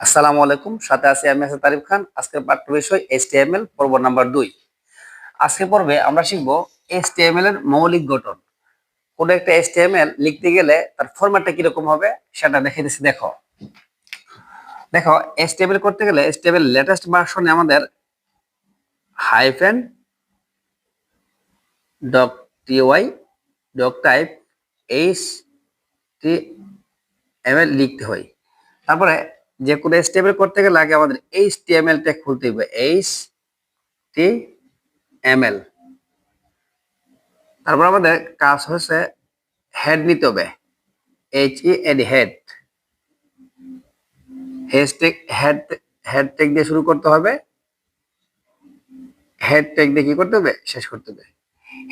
আসসালামু আলাইকুম। সাথে আছি আমি আছি তারিফ খান। আজকের পাঠ্য বিষয় এইচটিএমএল পর্ব নাম্বার দুই। আজকে পর্বে আমরা শিখব এইচটিএমএল এর মৌলিক গঠন। কোন একটা এইচটিএমএল লিখতে গেলে তার ফরম্যাটটা কীরকম হবে সেটা দেখে দিচ্ছি, দেখো। দেখো এইচটিএমএল করতে গেলে এইচটিএমএল লেটেস্ট ভার্সনে আমাদের hyphen doc T Y doc type H T M L লিখতে হয়। তারপরে যে কোনো স্টেপেল করতে গেলে আগে আমাদের H T M L tag খুলতে হবে এইচ টি এম এল তারপর আমাদের কাজ হচ্ছে হেড নিতে হবে H E A D head hashtag head head tag দিয়ে শুরু করতে হবে। হেড ট্যাগ দিয়ে কি করতে হবে? শেষ করতে হবে।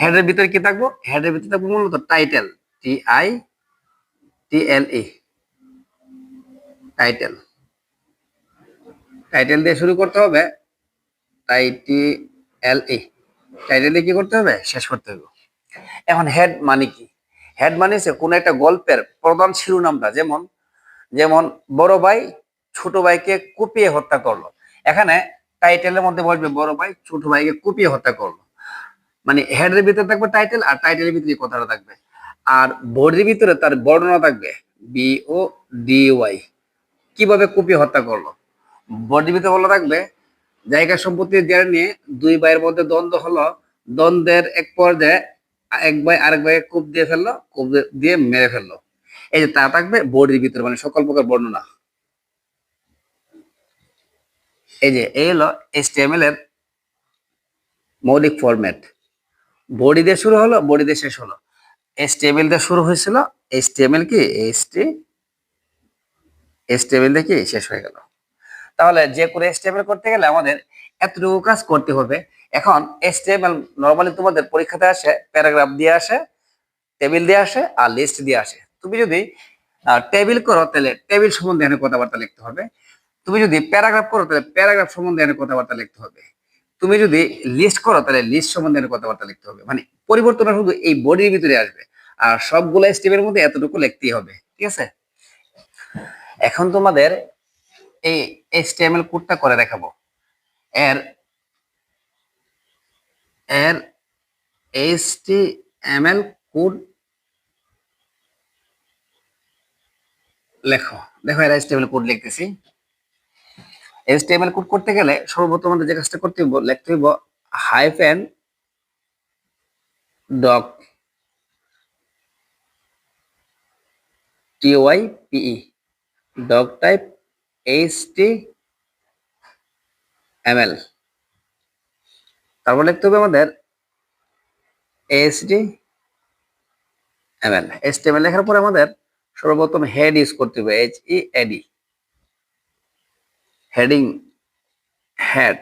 হেডের ভিতরে কি থাকব? হেডের ভিতরে থাকব মূলত title T I T L E title title দিয়ে শুরু করতে হবে। টাইটি এল টাইটেল দিয়ে কি করতে হবে? শেষ করতে হবে। এখন হেড মানে কি? হেড মানে হচ্ছে কোনো একটা গল্পের প্রধান শিরোনামটা। যেমন যেমন বড় ভাই ছোট ভাইকে কুপিয়ে হত্যা করল। এখানে টাইটেলের মধ্যে বলবে বড় ভাই ছোট ভাইকে কুপিয়ে হত্যা করল। মানে হেডের ভিতরে থাকবে টাইটেল আর টাইটেলের ভিতরে কথাটা থাকবে। আর বডির ভিতরে তার বর্ণনা থাকবে। বি ও ডি ওয়াই কীভাবে কুপিয়ে হত্যা করল? ভিতরে বলা থাকবে, জায়গা সম্পত্তি জেনে নিয়ে দুই ভাইয়ের মধ্যে দ্বন্দ্ব হলো, দ্বন্দ্বের এক পর্যায়ে এক ভাই আরেক ভাইকে কূপ দিয়ে ফেলল, কূপ দিয়ে মেরে ফেলল। এই যে তা থাকবে বডির ভিতরে মানে সকল প্রকার বর্ণনা। এই যে এই হলো এইচটিএমএল এর মৌলিক ফরম্যাট বডি দিয়ে শুরু হলো, বডি দিয়ে শেষ হলো। এইচটিএমএল দিয়ে শুরু হয়েছিল এইচটিএমএল কি? এইচটি এইচটিএমএল দিয়ে কি? শেষ হয়ে গেল। তাহলে যে কোনো এইচটিএমএল করতে গেলে আমাদের এতটুকু কাজ করতে হবে। এখন এইচটিএমএল নরমালি তোমাদের পরীক্ষাতে আসে প্যারাগ্রাফ দিয়ে আসে টেবিল দিয়ে আসে আর লিস্ট দিয়ে আসে। তুমি যদি টেবিল করো তাহলে টেবিল সম্বন্ধে এখানে কথাবার্তা লিখতে হবে। তুমি যদি প্যারাগ্রাফ করো তাহলে প্যারাগ্রাফ সম্বন্ধে এখানে কথাবার্তা লিখতে হবে। তুমি যদি লিস্ট করো তাহলে লিস্ট সম্বন্ধে এখানে কথাবার্তা লিখতে হবে। মানে পরিবর্তন শুধু এই বডির ভিতরে আসবে। আর সবগুলো স্টেপের মধ্যে এতটুকু লিখতেই হবে। ঠিক আছে? এখন তোমাদের এই এইচটিএমএল কোডটা করে দেখাবো। এর এর এইচটিএমএল কোড লেখো। দেখো এর এইচটিএমএল কোড লিখতেছি। এইচটিএমএল কোড করতে গেলে সর্বপ্রথম আমাদের যে কাজটা করতে হইব, লিখতে হইব hyphen doc T Y P E doc type H T তারপর লিখতে হবে আমাদের এমএল এসটিএমএল লেখার পরে আমাদের সর্বপ্রথম হেড ইউজ করতে হবে H E A D heading head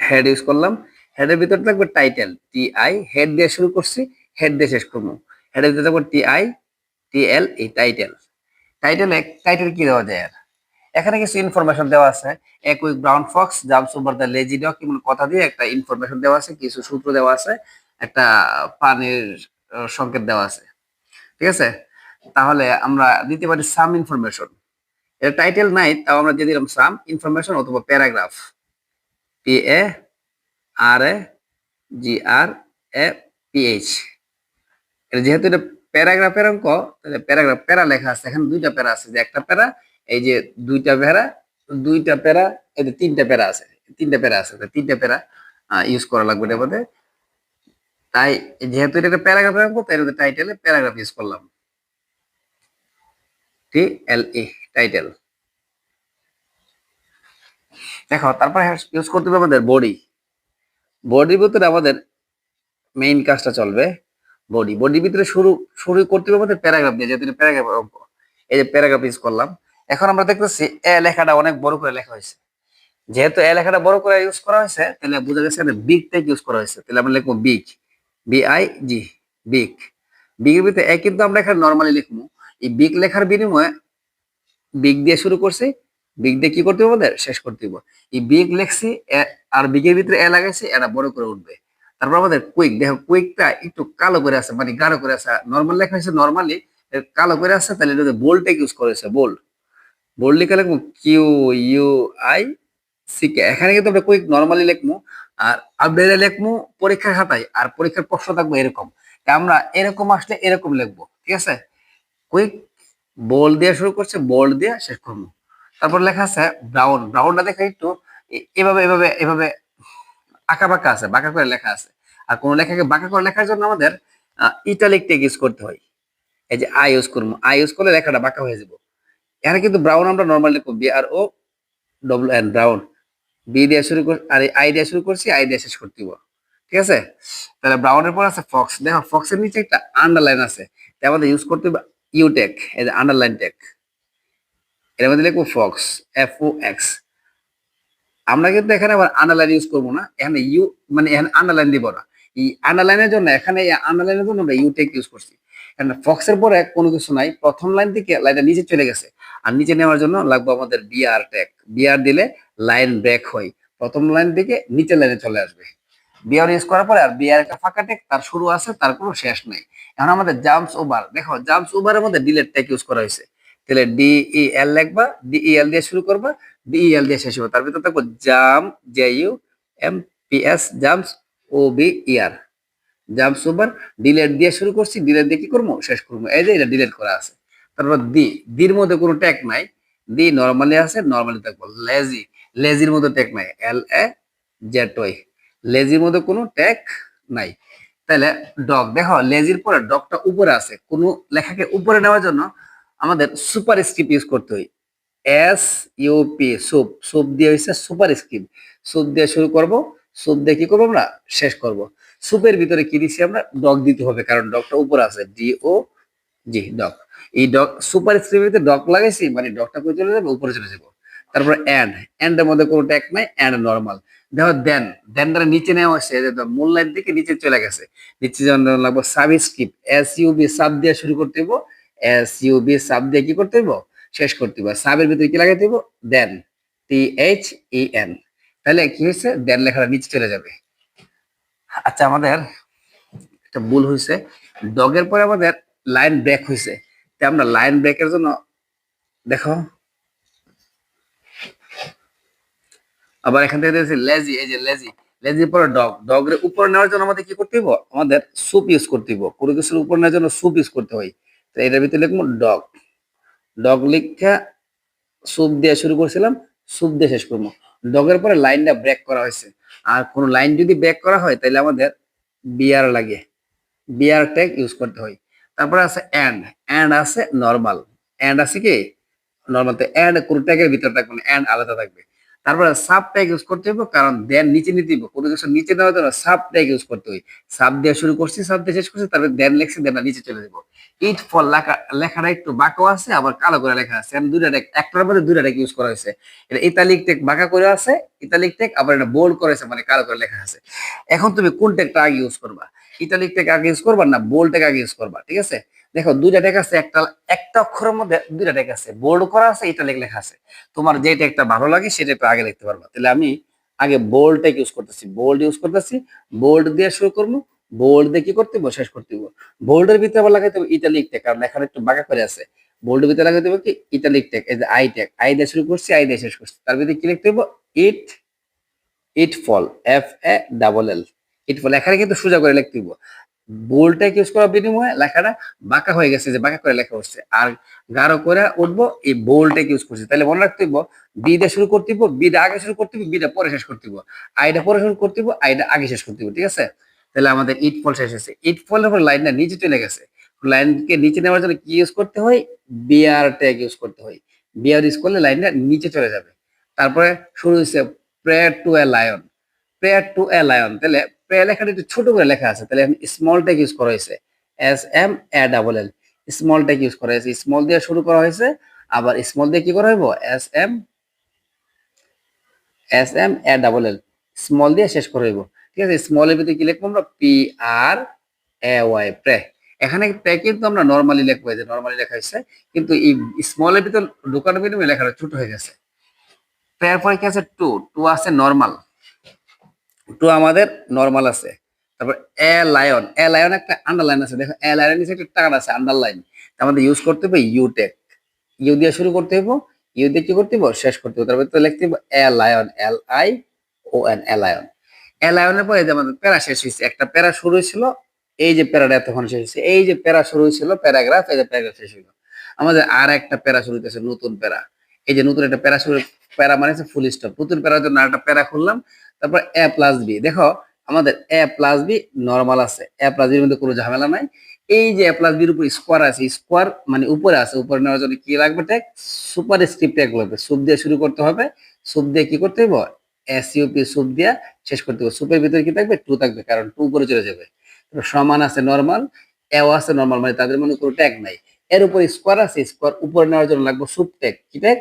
head use করলাম। হেডের ভিতরে থাকবে টাইটেল টি আই হেড দিয়ে শুরু করছি হেড দিয়ে শেষ করব। হেডের ভিতরে থাকবে টি আই টি এল এই টাইটেল টাইটেলে টাইটেল কি দেওয়া যায় আর? এখানে কিছু ইনফরমেশন দেওয়া আছে। এক quick brown fox jumps over the lazy dog এমন কথা দিয়ে একটা ইনফরমেশন দেওয়া আছে, কিছু সূত্র দেওয়া আছে, একটা পানির সংকেত দেওয়া আছে। ঠিক আছে? তাহলে আমরা দিতে পারি সাম ইনফরমেশন এর টাইটেল নাই, তাও আমরা দিয়ে দিলাম সাম ইনফরমেশন অথবা paragraph P A R A G R A P H যেহেতু এটা প্যারাগ্রাফের অঙ্ক প্যারাগ্রাফ, প্যারা লেখা আছে, এখানে দুইটা প্যারা আছে, যে একটা প্যারা, এই যে দুইটা প্যারা দুইটা প্যারা, এই যে তিনটা প্যারা আছে, তিনটা প্যারা আছে তিনটা প্যারা ইউজ করা লাগবে এটার মধ্যে। তাই, যেহেতু এটা একটা প্যারাগ্রাফের অঙ্ক, তাই টাইটেলে প্যারাগ্রাফ ইউজ করলাম। টি এল ই টাইটেল দেখো, তারপর ইউজ করতে হবে আমাদের বডি বডির ভিতরে আমাদের মেইন কাজটা চলবে। বডি বডির ভিতরে শুরু শুরু করতে হবে আমাদের প্যারাগ্রাফ দিয়ে যেহেতু প্যারাগ্রাফ এই যে প্যারাগ্রাফ ইউজ করলাম। এখন আমরা দেখতেছি এ লেখাটা অনেক বড় করে লেখা হয়েছে। যেহেতু এ লেখাটা বড় করে ইউজ করা হয়েছে, তাহলে বোঝা গেছে বিগ টেক ইউজ করা হয়েছে। তাহলে আমরা লিখব big B I G big বিগের ভিতরে এ কিন্তু আমরা এখানে নর্মালি লিখব। এই বিগ লেখার বিনিময়ে বিগ দিয়ে শুরু করছি। বিগ দিয়ে কি করতে হবে আমাদের? শেষ করতে হবে। এই বিগ লেখছি আর বিগের ভিতরে এ লাগাইছি এটা বড় করে উঠবে। তারপর আমাদের কুইক দেখো কুইকটা একটু কালো করে আছে মানে গাঢ় করে আছে। নর্মাল লেখা হয়েছে নর্মালি কালো করে আছে, তাহলে এটা বোল্ড টেক ইউজ করেছে বোল্ড বোল্ড লিখে লিখব Q U I C K এখানে কিন্তু আমরা কুইক নর্মালি লিখব, আর আপডেটে লিখব পরীক্ষার খাতায়, আর পরীক্ষার প্রশ্ন থাকব এরকম। আমরা এরকম আসলে এরকম লিখব, ঠিক আছে? কুইক বোল্ড দিয়ে শুরু করছে বোল্ড দিয়ে শেষ করব। তারপর লেখা আছে ব্রাউন ব্রাউনটা দেখে একটু এভাবে এভাবে এভাবে আঁকা বাঁকা আছে, বাঁকা করে লেখা আছে। আর কোনো লেখাকে বাঁকা করে লেখার জন্য আমাদের ইটালিক টেক ইউজ করতে হয়। এই যে আই ইউজ করব আই ইউজ করলে লেখাটা বাঁকা হয়ে যাব। এখানে কিন্তু ব্রাউন আমরা নর্মাল লিখব B R O W N brown B দিয়ে শুরু কর, আর আই দিয়ে শুরু করছি আই দিয়ে শেষ করতে। ঠিক আছে? তাহলে ব্রাউনের পর আছে ফক্স দেখো ফক্সের নিচে একটা আন্ডারলাইন আছে। তাই আমাদের ইউজ করতে হবে ইউটেক এই যে আন্ডারলাইন টেক এর মধ্যে লিখব ফক্স এফ ও এক্স আমরা কিন্তু এখানে আবার আন্ডারলাইন ইউজ করব না। এখানে ইউ মানে এখানে আন্ডারলাইন দিব না। এই আন্ডারলাইনের জন্য, এখানে এই আন্ডারলাইনের জন্য আমরা ইউটেক ইউজ করছি। এখানে ফক্সের পরে কোনো কিছু নাই। প্রথম লাইন থেকে লাইনটা নিচে চলে গেছে। আর নিচে নেওয়ার জন্য লাগবে আমাদের বিআর ট্যাগ বিআর দিলে লাইন ব্রেক হয়। প্রথম লাইন থেকে নিচের লাইনে চলে আসবে। বিআর ইউজ করার পরে আর বিআর একটা ফাঁকা ট্যাগ তার শুরু আছে, তার কোনো শেষ নাই। এখন আমাদের জাম্পস ওভার দেখো জাম্পস ওভারের মধ্যে ডিলেট ট্যাগ ইউজ করা হয়েছে। তাহলে ডি ই এল লিখবা ডি ই এল দিয়ে শুরু করবা। ডি এল দিয়ে শেষ হবে তার ভিতরে থাকব jump J U M P S jumps O V E R jumps over delete দিয়ে শুরু করছি ডিলেট দিয়ে কি করব? শেষ করব। এই যে এটা ডিলেট করা আছে। তারপর দি দির মধ্যে কোনো ট্যাগ নাই। দি নর্মালি আছে নর্মালি থাকব লেজি লেজির মধ্যে ট্যাগ নাই। এল এ জেড ওয়াই লেজির মধ্যে কোনো ট্যাগ নাই। তাহলে ডগ দেখো লেজির পরে ডগটা উপরে আছে। কোনো লেখাকে উপরে নেওয়ার জন্য আমাদের সুপার স্ক্রিপ্ট ইউজ করতে হয়। এস ইউপি সুপ সুপ দিয়ে হয়েছে সুপার স্ক্রিপ্ট সুপ দিয়ে শুরু করব সুপ দিয়ে কি করব আমরা? শেষ করব। সুপের ভিতরে কি দিচ্ছি আমরা? ডগ দিতে হবে কারণ ডগটা উপরে আছে ডি ও জি ডগ এই ডগ সুপার ভিতরে ডগ লাগাইছি মানে ডগটা করে চলে যাবে উপরে চলে যাব। তারপর অ্যান্ড অ্যান্ডের মধ্যে কোনো ট্যাগ নাই অ্যান্ড নর্মাল দেখো দেন দেনটা নিচে নেওয়া হচ্ছে এই যে দেখো, মূল লাইন থেকে নিচে চলে গেছে। নিচে যেমন লাগবো সাবস্ক্রিপ্ট এস ইউবি সাব দিয়ে শুরু করতে হইব এস ইউবি সাব দিয়ে কি করতে হইব? শেষ করতে হইব সাবের ভিতরে কি লাগাইতে হইব? দেন টি এইচ ই এন তাহলে কি হয়েছে দেন লেখাটা নিচে চলে যাবে। আচ্ছা আমাদের একটা ভুল হয়েছে ডগের পরে আমাদের লাইন ব্রেক হয়েছে তাই আমরা লাইন ব্রেকের জন্য দেখো। আবার এখান থেকে দেখছি লেজি এই যে লেজি লেজির পরে ডগ ডগের উপরে নেওয়ার জন্য আমাদের কি করতে হইব? আমাদের সুপ ইউজ করতে হইব। কোনো কিছুর উপর নেওয়ার জন্য সুপ ইউজ করতে হয়। তো এটার ভিতরে লিখব ডগ ডগ লিখা সুপ দিয়ে শুরু করেছিলাম সুপ দিয়ে শেষ করব। ডগের পরে লাইনটা ব্রেক করা হয়েছে। আর কোনো লাইন যদি ব্রেক করা হয় তাহলে আমাদের বিয়ার লাগে। বিয়ার ট্যাগ ইউজ করতে হয়। তারপরে আছে অ্যান্ড অ্যান্ড আছে নর্মাল অ্যান্ড আছে কি? নর্মাল তো অ্যান্ড কোনো ট্যাগের ভিতরে থাকবে না। অ্যান্ড আলাদা থাকবে। তারপরে সাব ট্যাগ ইউজ করতে হবে কারণ দেন নিচে নিতে হবে কোনো কিছু নিচে নেওয়ার জন্য সাব ট্যাগ ইউজ করতে হয় সাব দিয়ে শুরু করছি সাব দিয়ে শেষ করছি, তারপরে দেন লেখছি দেন নিচে চলে যাব। ইট ফল লেখা, লেখাটা একটু বাঁকা আছে, আবার কালো করে লেখা আছে। আমি দুইটা ট্যাগ একটার মধ্যে দুইটা ট্যাগ ইউজ করা হয়েছে। এটা ইতালিক ট্যাগ বাঁকা করে আছে ইতালিক ট্যাগ আবার এটা বোল্ড করেছে মানে কালো করে লেখা আছে। এখন তুমি কোন ট্যাগটা আগে ইউজ করবা? ইতালিক ট্যাগ আগে ইউজ করবা না বোল্ড ট্যাগ আগে ইউজ করবা? ঠিক আছে? দেখো, দুইটা ট্যাগ আছে, একটা একটা অক্ষরের মধ্যে দুইটা ট্যাগ আছে। বোল্ড করা আছে ইতালিক লেখা আছে। তোমার যে ট্যাগটা ভালো লাগে, সেটা একটু আগে লিখতে পারবা। তাহলে আমি আগে বোল্ড ট্যাগ ইউজ করতেছি বোল্ড ইউজ করতেছি বোল্ড দিয়ে শুরু করব বোল্ড দিয়ে কি করতে হবে শেষ করতে হবে বোল্ডের ভিতরে আবার লাগাইতে হবে ইতালিক ট্যাগ কারণ এখানে একটু বাঁকা করে আছে। বোল্ডের ভিতরে লাগাইতে হবে কি? ইতালিক ট্যাগ এই যে আই ট্যাগ আই দিয়ে শুরু করছি আই দিয়ে শেষ করছি। তার ভিতরে কি লিখতে হবে ইট ইট ফল এফ এ ডাবল এল ইট ফল এখানে কিন্তু সোজা করে লিখতে হবে বোল্ডটা ইউজ করার বিনিময়ে লেখাটা বাঁকা হয়ে গেছে, যে বাঁকা করে লেখা হচ্ছে। আর গাঢ় করে উঠবো, এই বোল্ডটা ইউজ করছি? তাহলে মনে রাখতে হইব বি দিয়ে শুরু করতে হইব বিটা আগে শুরু করতে হইব বিটা পরে শেষ করতে হইব। আইটা পরে শুরু করতে হইব আইটা আগে শেষ করতে হইব, ঠিক আছে? তাহলে আমাদের ইট ফল শেষ হয়েছে। ইট ফলের পর লাইনটা নিচে চলে গেছে। লাইনকে নিচে নেওয়ার জন্য কি ইউজ করতে হয়? বিআর ট্যাগ ইউজ করতে হয়। বিআর ইউজ করলে লাইনটা নিচে চলে যাবে। তারপরে শুরু হয়েছে prayer to a lion prayer to a lion তাহলে লেখাটা একটু ছোট করে লেখা আছে। তাহলে স্মল ট্যাগ ইউজ করা হয়েছে। S M A double L small tag use করা হয়েছে। স্মল দিয়ে শুরু করা হয়েছে। আবার স্মল দিয়ে কি করা হইব? S M S M A double L small দিয়ে শেষ করে হইব। ঠিক আছে? স্মলের ভিতরে কি লিখব আমরা? P R A Y pray এখানে প্রে কিন্তু আমরা নর্মালি লিখব যে নর্মালি লেখা হয়েছে। কিন্তু এই স্মলের ভিতর ঢোকানোর বিনিময়ে লেখাটা ছোট হয়ে গেছে। প্রেয়ার পরে কি আছে? টু টু আছে নর্মাল টু আমাদের নর্মাল আছে। তারপর এ লায়ন এ লায়ন একটা আন্ডারলাইন আছে। দেখো এ লায়ন নিচে একটা টান আছে আন্ডারলাইন আমাদের ইউজ করতে হবে ইউটেক ইউ দিয়ে শুরু করতে হবে ইউ দিয়ে কি করতে হবে শেষ করতে হবে তারপরে তো লিখতে হবে a lion L I O N a lion a লায়নের পরে যে আমাদের প্যারা শেষ হয়েছে একটা প্যারা শুরু হয়েছিল এই যে প্যারাটা এতক্ষণ শেষ হয়েছে এই যে প্যারা শুরু হয়েছিল প্যারাগ্রাফ, এই যে প্যারাগ্রাফ শেষ হইল। আমাদের আর একটা প্যারা শুরু হইতেছে, নতুন প্যারা। এই যে নতুন একটা প্যারা শুরু প্যারা মানে হচ্ছে ফুল স্টপ নতুন প্যারার জন্য একটা প্যারা খুললাম, তারপর এ প্লাস বি দেখো, আমাদের এ প্লাস বি নর্মাল আছে। এ প্লাস বির মধ্যে কোনো ঝামেলা নাই। এই যে এ প্লাস বির উপর স্কোয়ার আছে স্কোয়ার মানে উপরে আছে, উপরে নেওয়ার জন্য কি লাগবে ট্যাগ সুপার স্ক্রিপ্ট ট্যাগ লাগবে। সুপ দিয়ে শুরু করতে হবে। সুপ দিয়ে কি করতে হবে এস ইউপি সুপ দিয়ে শেষ করতে হবে সুপের ভিতরে কি থাকবে? টু থাকবে, কারণ টু উপরে চলে যাবে। সমান আছে নর্মাল এও আছে নর্মাল মানে তাদের মনে কোনো ট্যাগ নাই। এর উপর স্কোয়ার আছে স্কোয়ার উপরে নেওয়ার জন্য লাগবে সুপ ট্যাগ কি tag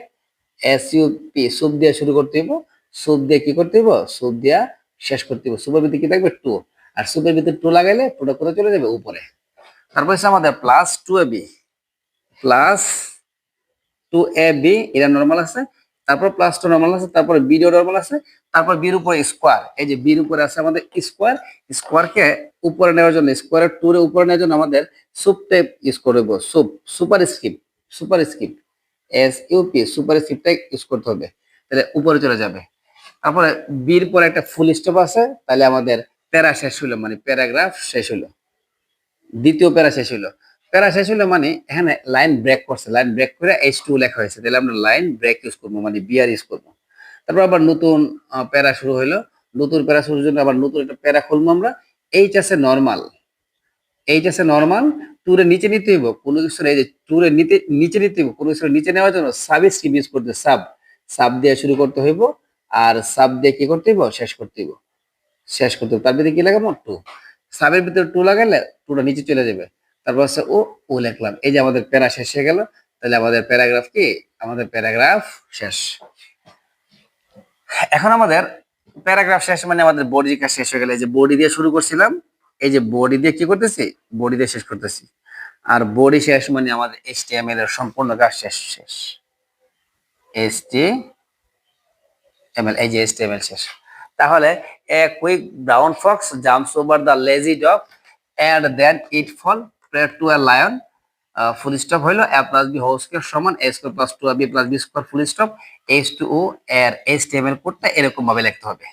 S U P sup দিয়ে শুরু করতে হইব। সুপ দিয়ে কি করতে হইব? সুপ দিয়া শেষ করতে হইব। সুপের ভিতরে কি থাকবে? টু আর সুপের ভিতরে টু লাগাইলে টুটা করে চলে যাবে? উপরে। তারপর হচ্ছে আমাদের plus two a b plus two a b এটা নর্মাল আছে। তারপর প্লাস টু নর্মাল আছে, তারপর বিডিও নর্মাল আছে। তারপর বির উপরে স্কোয়ার এই যে বির উপরে আছে আমাদের স্কোয়ার স্কোয়ারকে উপরে নেওয়ার জন্য স্কোয়ারের টুরে উপরে নেওয়ার জন্য আমাদের সুপ টাইপ ইউজ করব sup superscript superscript S U P super স্কিপটা use করতে হবে। তাহলে উপরে চলে যাবে। তারপরে বির পরে একটা ফুল স্টপ আছে, তাহলে আমাদের প্যারা শেষ হলো মানে প্যারাগ্রাফ শেষ হলো। দ্বিতীয় প্যারা শেষ হলো। প্যারা শেষ হলো মানে এখানে লাইন ব্রেক করছে। লাইন ব্রেক করে এইচ টু লেখা হয়েছে। তাহলে আমরা লাইন ব্রেক ইউজ করব মানে বিআর ইউজ করব। তারপর আবার নতুন প্যারা শুরু হইল নতুন প্যারা শুরুর জন্য আবার নতুন একটা প্যারা খুলবো আমরা। এইচ আছে নর্মাল এইচ আছে নর্মাল টুরে নিচে নিতে হইব, কোনো কিছু এই যে টুরে নিতে, নিচে নিতে হইব, কোনো কিছু নিচে নেওয়ার জন্য সাব স্কিম ইউজ করতে সাব সাব দিয়ে শুরু করতে হইব, আর সাব দিয়ে কি করতে হইব? শেষ করতে হইব। শেষ করতে হবে তার ভিতরে কি লাগাবো? টু সাবের ভিতরে টু লাগালে টুটা নিচে চলে যাবে। তারপর হচ্ছে ও ও লিখলাম। এই যে আমাদের প্যারা শেষ হয়ে গেল, তাহলে আমাদের প্যারাগ্রাফ কি? আমাদের প্যারাগ্রাফ শেষ। এখন আমাদের প্যারাগ্রাফ শেষ মানে আমাদের বডি কাজ শেষ হয়ে গেল। যে বডি দিয়ে শুরু করছিলাম এই যে বডি দিয়ে কি করতেছি? বডি দিয়ে শেষ করতেছি। আর বডি শেষ মানে আমাদের এইচটিএমএল এর সম্পূর্ণ কাজ শেষ শেষ। এইচটিএমএল এই যে এইচটিএমএল শেষ। তাহলে a quick brown fox jumps over the lazy dog and then it fall prayer to a lion full stop হইল a plus b whole square সমান a square plus two b plus b square full stop H two O এর HTML কোডটা এরকম ভাবে লিখতে হবে।